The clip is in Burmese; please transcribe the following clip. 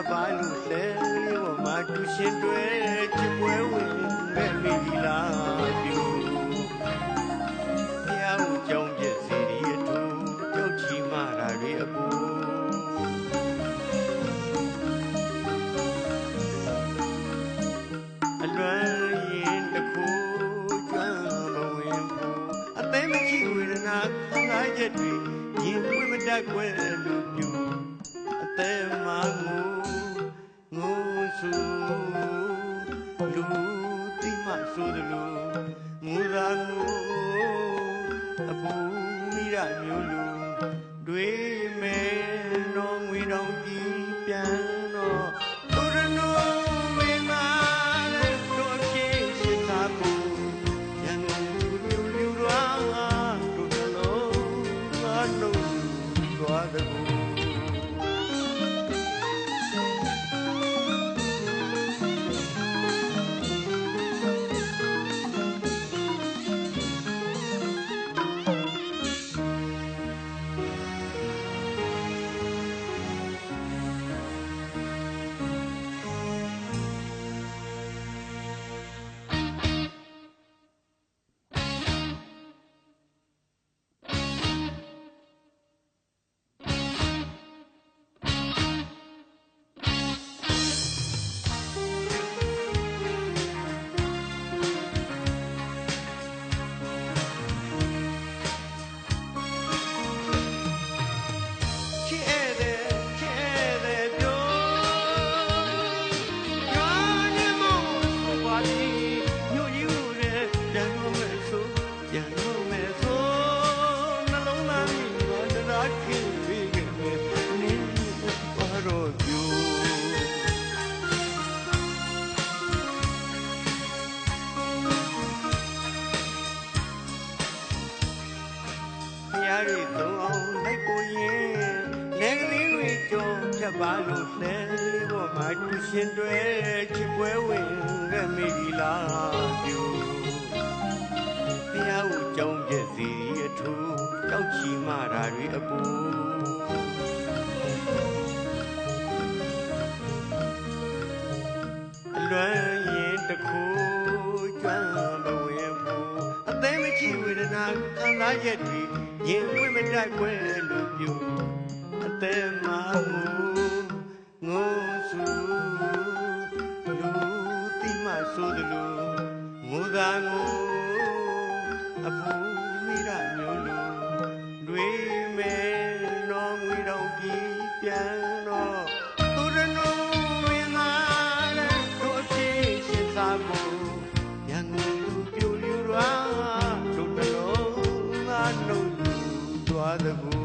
တ်ပါလို့လဲလေးပေါ်မှာတူရှင်တွေချစ်ပွဲဝင်မဲ့မိပြီလားပြုဖျားဦးကြောင်းပြည့်စီရီအထူးကြောက်ချီမာတာတွေအပူအလွမ်းရင်တစ်ခုကျွမ်းမဝင်ဘူးအသိမရှိဝေဒနာခံစားချက်တွေရင်ပွင့်မတတ်ွယ်လို့ပြု အသက်မငိုငို ကြောဖြတ်ပါလို့လဲဘောမှာတူရှင်တွေချစ်ပွဲဝင်ခဲ့မိပြီလားပြုဖျားဦးကြောင်းပြည့်စီအထူးတောက်ချီမာတာတွေအပူအလွမ်းရင်တစ်ခုကျွမ်းမဝင်ဘူးအသေးမရှိဝေဒနာခံစားချက်တွေရင်ဝင်မတတ်ခွဲလို့ပြု အသေးမငိုငိုဆူလူတိမဆိုသလိုငိုသာငိုအပူမိရမျိုးလူတွေမဲ့တော့ငွေတော့ကြီးပြန်တော့သူရနုမင်းသားလည်းတို့ဖြစ်ရှင်သာဖို့ရန်ကုန်လူပြူလူရွာတို့နှလုံးသားနှုတ်ယူသွားသကူ